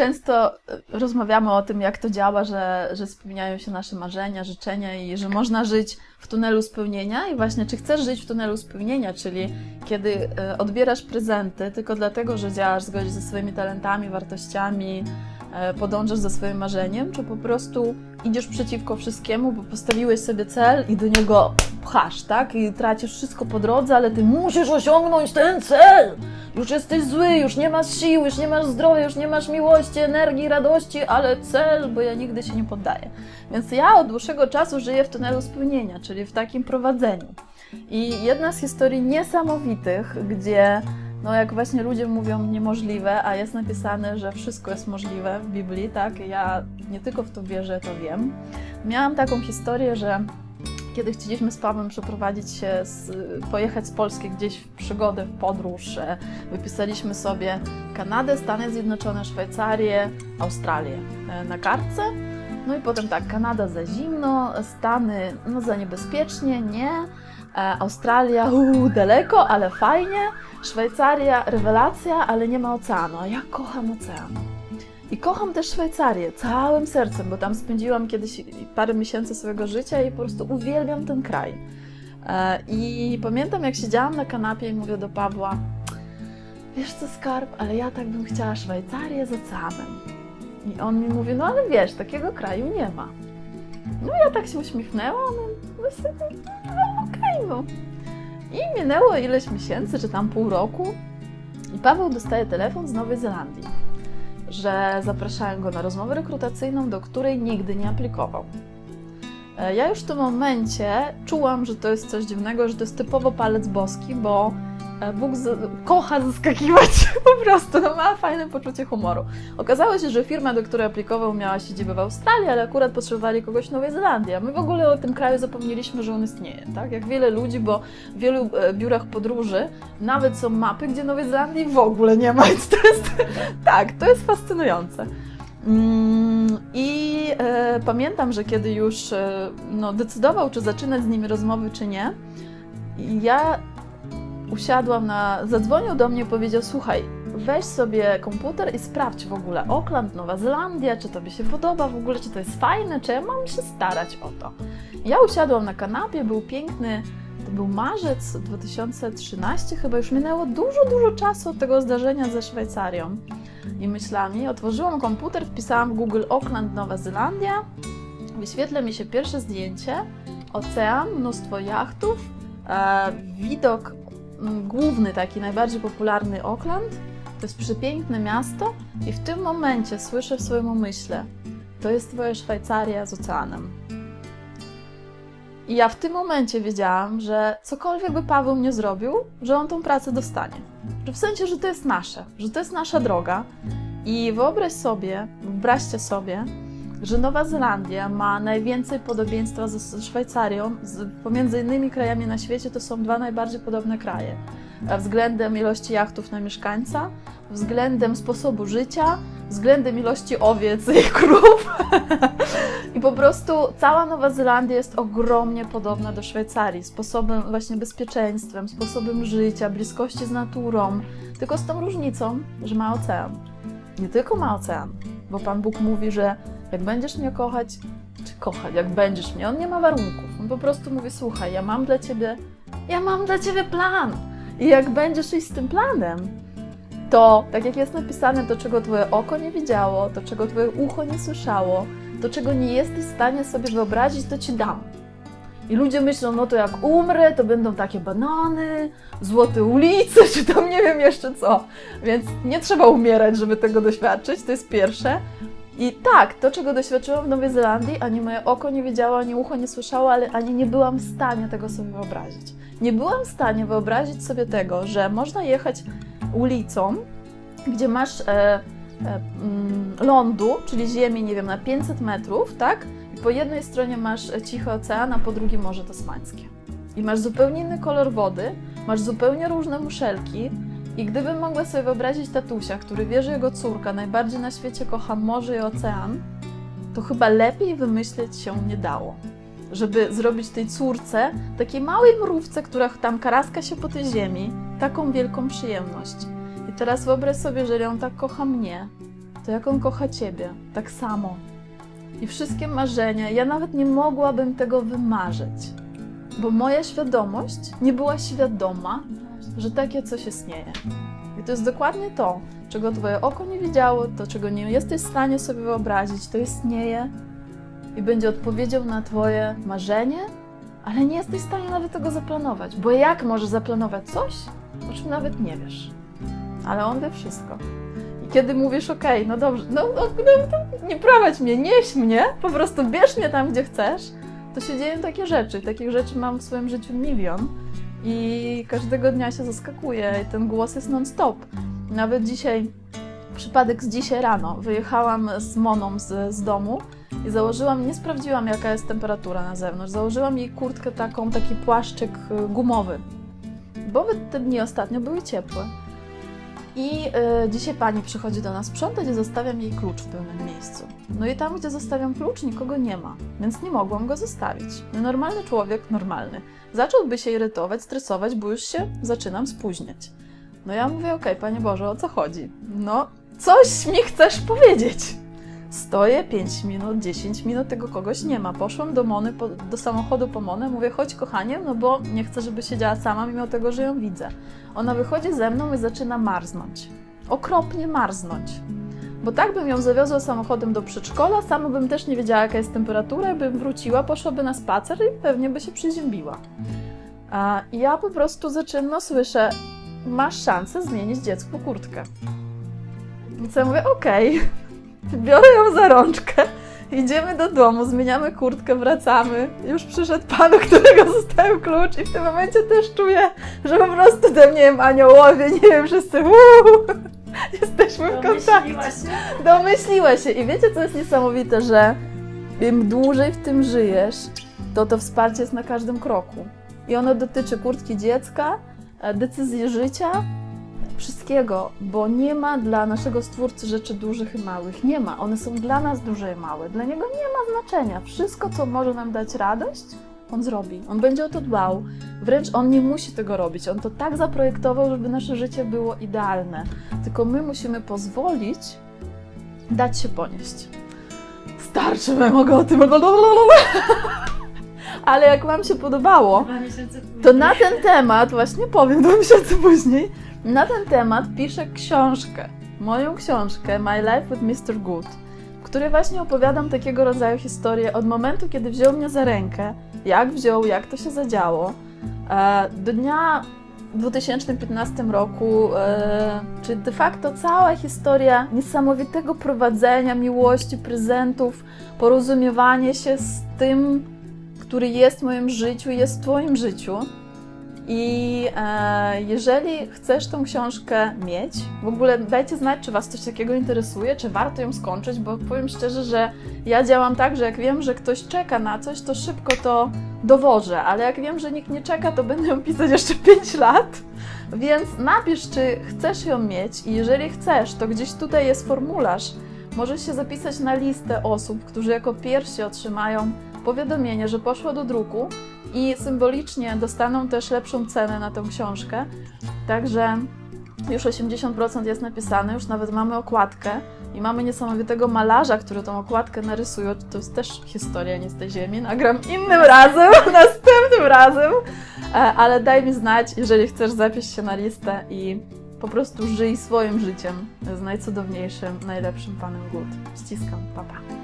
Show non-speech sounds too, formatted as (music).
często e, rozmawiamy o tym, jak to działa, że, że spełniają się nasze marzenia, życzenia i że można żyć w tunelu spełnienia. I właśnie, czy chcesz żyć w tunelu spełnienia, czyli kiedy e, odbierasz prezenty tylko dlatego, że działasz w zgodzie ze swoimi talentami, wartościami, podążasz za swoim marzeniem, czy po prostu idziesz przeciwko wszystkiemu, bo postawiłeś sobie cel i do niego pchasz, tak? I tracisz wszystko po drodze, ale ty musisz osiągnąć ten cel! Już jesteś zły, już nie masz sił, już nie masz zdrowia, już nie masz miłości, energii, radości, ale cel, bo ja nigdy się nie poddaję. Więc ja od dłuższego czasu żyję w tunelu spełnienia, czyli w takim prowadzeniu. I jedna z historii niesamowitych, gdzie no jak właśnie ludzie mówią niemożliwe, a jest napisane, że wszystko jest możliwe w Biblii, tak? Ja nie tylko w to wierzę, to wiem. Miałam taką historię, że kiedy chcieliśmy z Pawłem przeprowadzić się, z, pojechać z Polski gdzieś w przygodę, w podróż, e, wypisaliśmy sobie Kanadę, Stany Zjednoczone, Szwajcarię, Australię e, na kartce. No i potem tak, Kanada za zimno, Stany no za niebezpiecznie, nie. E, Australia, uu, daleko, ale fajnie. Szwajcaria, rewelacja, ale nie ma oceanu. A ja kocham ocean. I kocham też Szwajcarię całym sercem, bo tam spędziłam kiedyś parę miesięcy swojego życia i po prostu uwielbiam ten kraj. E, I pamiętam, jak siedziałam na kanapie i mówię do Pawła: Wiesz co, skarb, ale ja tak bym chciała Szwajcarię z oceanem. I on mi mówi: No ale wiesz, takiego kraju nie ma. No ja tak się uśmiechnęłam, no, no sobie, I minęło ileś miesięcy, czy tam pół roku, i Paweł dostaje telefon z Nowej Zelandii że zapraszają go na rozmowę rekrutacyjną, do której nigdy nie aplikował. E, Ja już w tym momencie czułam, że to jest coś dziwnego, że to jest typowo palec boski, bo Bóg z- kocha zaskakiwać (laughs) po prostu, no ma fajne poczucie humoru. Okazało się, że firma, do której aplikował, miała siedzibę w Australii, ale akurat potrzebowali kogoś w Nowej Zelandii. A my w ogóle o tym kraju zapomnieliśmy, że on istnieje, tak? Jak wiele ludzi, bo w wielu e, biurach podróży nawet są mapy, gdzie Nowej Zelandii w ogóle nie ma, (laughs) więc to jest, tak, to jest fascynujące. Mm, I e, pamiętam, że kiedy już e, no, decydował, czy zaczynać z nimi rozmowy, czy nie, ja usiadłam na. Zadzwonił do mnie i powiedział: Słuchaj, weź sobie komputer i sprawdź w ogóle Auckland, Nowa Zelandia, czy tobie się podoba w ogóle, czy to jest fajne, czy ja mam się starać o to. Ja usiadłam na kanapie, był piękny. To był marzec 2013, chyba już minęło dużo, dużo czasu od tego zdarzenia ze Szwajcarią i myślami. Otworzyłam komputer, wpisałam w Google Auckland, Nowa Zelandia. Wyświetla mi się pierwsze zdjęcie, ocean, mnóstwo jachtów, e, widok główny, taki najbardziej popularny Auckland. To jest przepiękne miasto i w tym momencie słyszę w swoim umyśle, to jest twoja Szwajcaria z oceanem. I ja w tym momencie wiedziałam, że cokolwiek by Paweł nie zrobił, że on tą pracę dostanie. Że w sensie, że to jest nasze, że to jest nasza droga. I wyobraź sobie, wyobraźcie sobie, że Nowa Zelandia ma najwięcej podobieństwa z z Szwajcarią. Z, pomiędzy innymi krajami na świecie to są dwa najbardziej podobne kraje. Względem ilości jachtów na mieszkańca, względem sposobu życia, względem ilości owiec i (laughs) krów. I po prostu cała Nowa Zelandia jest ogromnie podobna do Szwajcarii. Sposobem, właśnie bezpieczeństwem, sposobem życia, bliskości z naturą. Tylko z tą różnicą, że ma ocean. Nie tylko ma ocean, bo Pan Bóg mówi, że jak będziesz mnie kochać, czy kochać, jak będziesz mnie, On nie ma warunków. On po prostu mówi, słuchaj, ja mam dla Ciebie, ja mam dla Ciebie plan. I jak będziesz iść z tym planem, to, tak jak jest napisane, to czego Twoje oko nie widziało, to czego Twoje ucho nie słyszało, to czego nie jesteś w stanie sobie wyobrazić, to Ci dam. I ludzie myślą, no to jak umrę, to będą takie banany, złote ulice, (laughs) czy tam nie wiem jeszcze co. Więc nie trzeba umierać, żeby tego doświadczyć, to jest pierwsze. I tak, to czego doświadczyłam w Nowej Zelandii, ani moje oko nie wiedziało, ani ucho nie słyszało, ale ani nie byłam w stanie tego sobie wyobrazić. Nie byłam w stanie wyobrazić sobie tego, że można jechać ulicą, gdzie masz e, e, mm, lądu, czyli ziemi, nie wiem, na 500 metrów, tak? I po jednej stronie masz e, cichy ocean, a po drugiej Morze Tasmańskie. I masz zupełnie inny kolor wody, masz zupełnie różne muszelki. I gdybym mogła sobie wyobrazić tatusia, który wie, że jego córka najbardziej na świecie kocha morze i ocean, to chyba lepiej wymyśleć się nie dało. Żeby zrobić tej córce, takiej małej mrówce, która tam karaska się po tej ziemi, taką wielką przyjemność. I teraz wyobraź sobie, że on tak kocha mnie, to jak On kocha Ciebie, tak samo. I wszystkie marzenia, ja nawet nie mogłabym tego wymarzyć, bo moja świadomość nie była świadoma, że takie coś istnieje. I to jest dokładnie to, czego Twoje oko nie widziało, to czego nie jesteś w stanie sobie wyobrazić, to istnieje i będzie odpowiedzią na Twoje marzenie, ale nie jesteś w stanie nawet tego zaplanować, bo jak możesz zaplanować coś, o czym nawet nie wiesz? Ale On wie wszystko. I kiedy mówisz, okej, no dobrze, no, no, no nie prowadź mnie, nieś mnie, po prostu bierz mnie tam, gdzie chcesz, to się dzieją takie rzeczy. Takich rzeczy mam w swoim życiu milion i każdego dnia się zaskakuję i ten głos jest non-stop. Nawet dzisiaj, przypadek z dzisiaj rano, wyjechałam z Moną z, z domu i założyłam, nie sprawdziłam jaka jest temperatura na zewnątrz, założyłam jej kurtkę taką, taki płaszczyk y, gumowy, bo te dni ostatnio były ciepłe. I y, dzisiaj pani przychodzi do nas sprzątać i zostawiam jej klucz w pewnym miejscu. No i tam, gdzie zostawiam klucz, nikogo nie ma, więc nie mogłam go zostawić. No, normalny człowiek, normalny, zacząłby się irytować, stresować, bo już się zaczynam spóźniać. No ja mówię, okej, Panie Boże, o co chodzi? No, coś mi chcesz powiedzieć. Stoję 5 minut, 10 minut, tego kogoś nie ma. Poszłam do Mony, po, do samochodu po Monę, mówię, chodź kochanie, no bo nie chcę, żeby siedziała sama, mimo tego, że ją widzę. Ona wychodzi ze mną i zaczyna marznąć. Okropnie marznąć. Bo tak bym ją zawiozła samochodem do przedszkola, sama bym też nie wiedziała, jaka jest temperatura, bym wróciła, poszłaby na spacer i pewnie by się przyziębiła. A ja po prostu zaczynam, no słyszę, masz szansę zmienić dziecku kurtkę. Co ja mówię, okej, biorę ją za rączkę, idziemy do domu, zmieniamy kurtkę, wracamy. Już przyszedł pan, u którego zostawił klucz i w tym momencie też czuję, że po prostu te, nie wiem, aniołowie, nie wiem, wszyscy uuu, jesteśmy w kontakcie. Domyśliła się? Domyśliła się. I wiecie, co jest niesamowite, że im dłużej w tym żyjesz, to to wsparcie jest na każdym kroku. I ono dotyczy kurtki dziecka, e, decyzji życia, wszystkiego, bo nie ma dla naszego stwórcy rzeczy dużych i małych. Nie ma. One są dla nas duże i małe. Dla niego nie ma znaczenia. Wszystko, co może nam dać radość, on zrobi. On będzie o to dbał. Wręcz on nie musi tego robić. On to tak zaprojektował, żeby nasze życie było idealne. Tylko my musimy pozwolić dać się ponieść. Starczy, ja mogę o tym. Ale jak Wam się podobało, to na ten temat, właśnie powiem dwa miesiące później, na ten temat piszę książkę. Moją książkę My Life with Mr. Good, w której właśnie opowiadam takiego rodzaju historię od momentu, kiedy wziął mnie za rękę, jak wziął, jak to się zadziało, e, do dnia w 2015 roku, e, czy de facto cała historia niesamowitego prowadzenia, miłości, prezentów, porozumiewanie się z tym, który jest w moim życiu, jest w Twoim życiu. I e, jeżeli chcesz tą książkę mieć, w ogóle dajcie znać, czy Was coś takiego interesuje, czy warto ją skończyć, bo powiem szczerze, że ja działam tak, że jak wiem, że ktoś czeka na coś, to szybko to dowożę, ale jak wiem, że nikt nie czeka, to będę ją pisać jeszcze (laughs) 5 lat. Więc napisz, czy chcesz ją mieć i jeżeli chcesz, to gdzieś tutaj jest formularz. Możesz się zapisać na listę osób, którzy jako pierwsi otrzymają powiadomienie, że poszło do druku i symbolicznie dostaną też lepszą cenę na tę książkę. Także już 80% jest napisane, już nawet mamy okładkę i mamy niesamowitego malarza, który tą okładkę narysuje. To jest też historia nie z tej ziemi. Nagram innym razem, (laughs) następnym razem. E, Ale daj mi znać, jeżeli chcesz, zapisz się na listę i po prostu żyj swoim życiem z najcudowniejszym, najlepszym Panem Good. Ściskam, papa. Pa.